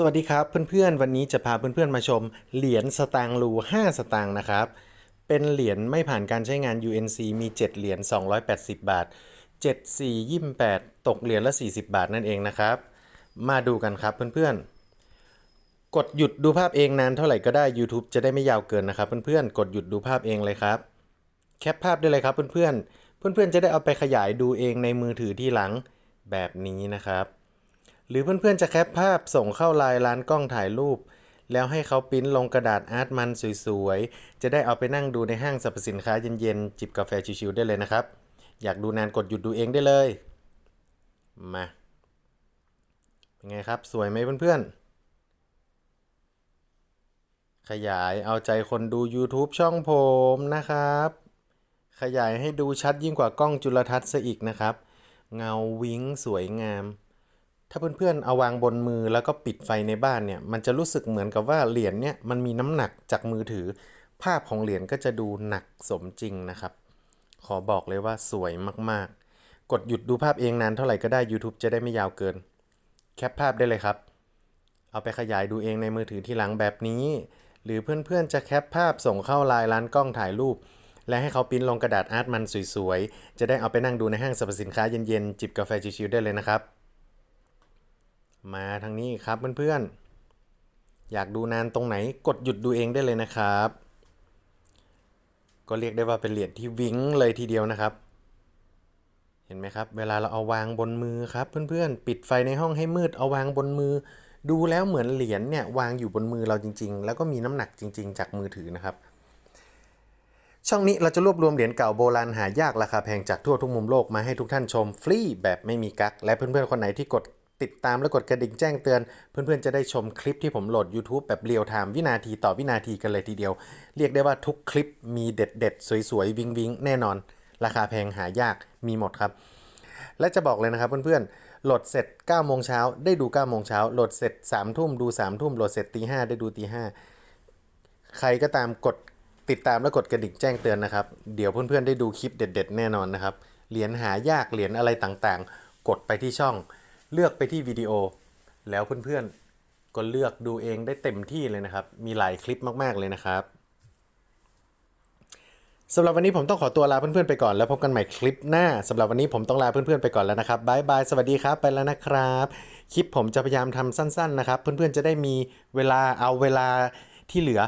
สวัสดีครับเพื่อนๆ วันนี้จะพาเพื่อนๆมาชม เหรียญสตางค์รู 5 สตางค์นะครับ เป็นเหรียญไม่ผ่านการใช้งาน UNC มี 7 เหรียญ 280 บาท 7 4 28 ตกเหรียญละ 40 บาทนั่นเองนะครับ มาดูกันครับเพื่อนๆ กดหยุดดูภาพเองนานเท่าไหร่ก็ได้ YouTube จะได้ไม่ยาวเกินนะครับเพื่อนๆ กดหยุดดูภาพเองเลยครับ แคปภาพได้เลยครับเพื่อนๆ เพื่อนๆ จะได้เอาไปขยายดูเองในมือถือที่หลังแบบนี้นะครับ หรือเพื่อนๆจะแคปภาพส่งเข้าไลน์ร้านกล้องถ่ายรูป แล้วให้เขาปริ้นลงกระดาษอาร์ตมันสวยๆ จะได้เอาไปนั่งดูในห้างสรรพสินค้าเย็นๆ จิบกาแฟชิวๆได้เลยนะครับ อยากดูนานกดหยุดดูเองได้เลย มาเป็นไงครับสวยไหมเพื่อนๆ ขยายเอาใจคนดู YouTube ช่องผมนะครับ ขยายให้ดูชัดยิ่งกว่ากล้องจุลทรรศน์ซะอีกนะครับ เงาวิ้งสวยงาม ถ้าเพื่อนๆเอาวางบนมือแล้วก็ปิดไฟในบ้านเนี่ยมันจะรู้สึกเหมือนกับว่าเหรียญเนี่ยมันมีน้ำหนักจากมือถือ ภาพของเหรียญก็จะดูหนักสมจริงนะครับ ขอบอกเลยว่าสวยมากๆ กดหยุดดูภาพเองนานเท่าไหร่ก็ได้ YouTube จะได้ไม่ยาวเกิน แคปภาพได้เลยครับ เอาไปขยายดูเองในมือถือที่หลังแบบนี้ หรือเพื่อนๆจะแคปภาพส่งเข้าไลน์ร้านกล้องถ่ายรูปและให้เขาปริ้นลงกระดาษอาร์ตมันสวยๆ จะได้เอาไปนั่งดูในห้างสรรพสินค้าเย็นๆ จิบกาแฟชิวๆได้เลยนะครับ มาทางนี้ครับเพื่อนๆ อยากดูนานตรงไหนกดหยุดดูเองได้เลยนะครับ ก็เรียกได้ว่าเป็นเหรียญที่วิ้งเลยทีเดียวนะครับ เห็นไหมครับ เวลาเราเอาวางบนมือครับ เพื่อนๆ ปิดไฟในห้องให้มืดเอาวางบนมือ ดูแล้วเหมือนเหรียญเนี่ยวางอยู่บนมือเราจริง ๆ แล้วก็มีน้ำหนักจริง ๆ จากมือถือนะครับช่องนี้เราจะรวบรวมเหรียญเก่าโบราณหายากราคาแพงจากทั่วทุกมุมโลกมาให้ทุกท่านชมฟรีแบบไม่มีกักและเพื่อนๆคนไหนที่กด ติดตามและกดกระดิ่งแจ้งเตือน เพื่อนๆ จะได้ชมคลิปที่ผมโหลด YouTube แบบเรียลไทม์วินาทีต่อวินาทีกันเลยทีเดียว เรียกได้ว่าทุกคลิปมีเด็ดๆ สวยๆ วิงวิงแน่นอน ราคาแพงหายากมีหมดครับ และจะบอกเลยนะครับเพื่อนๆ โหลดเสร็จ9โมงเช้าได้ดู9โมงเช้าโหลดเสร็จ3ทุ่มดู3ทุ่มโหลดเสร็จตีห้าได้ดูตีห้าใครก็ตามกดติดตามและกดกระดิ่งแจ้งเตือนนะครับ เดี๋ยวเพื่อนๆ ได้ดูคลิปเด็ด ๆ แน่นอนนะครับ เหรียญหายากเหรียญอะไรต่างๆ กดไปที่ช่อง เลือกไปที่วิดีโอ แล้วเพื่อนๆ ก็เลือกดูเองได้เต็มที่เลยนะครับ มีหลายคลิปมากๆเลยนะครับสำหรับวันนี้ผมต้องขอตัวลาเพื่อนๆไปก่อนแล้วพบกันใหม่คลิปหน้าสำหรับวันนี้ผมต้องลาเพื่อนๆไปก่อนแล้วนะครับบายบายสวัสดีครับไปแล้วนะครับ คลิปผมจะพยายามทำสั้นๆนะครับ เพื่อนๆจะได้มีเวลาเอาเวลาที่เหลือ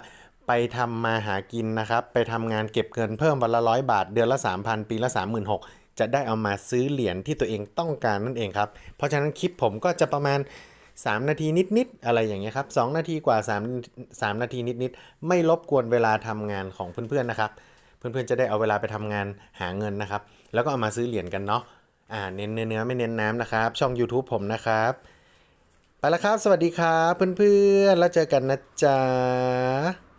ไปทำมาหากินนะครับ ไปทำงานเก็บเงินเพิ่มวันละร้อยบาท เดือนละ 3,000 ปีละ 36,000 จะได้เอามาซื้อเหรียญที่ตัวเองต้องการนั่นเองครับ เพราะฉะนั้นคลิปผมก็จะประมาณ 3 นาทีนิดๆอะไรอย่างเงี้ยครับ2นาทีกว่า 3 3 นาทีนิดๆไม่รบกวนเวลาทำงานของเพื่อนๆนะครับ เพื่อนๆจะได้เอาเวลาไปทำงานหาเงินนะครับ แล้วก็เอามาซื้อเหรียญกันเนาะอ่าเน้นเนื้อไม่เน้นน้ำนะครับ ช่อง YouTube ผมนะครับไปแล้วครับ สวัสดีครับเพื่อนๆ แล้วเจอกันนะจ๊ะ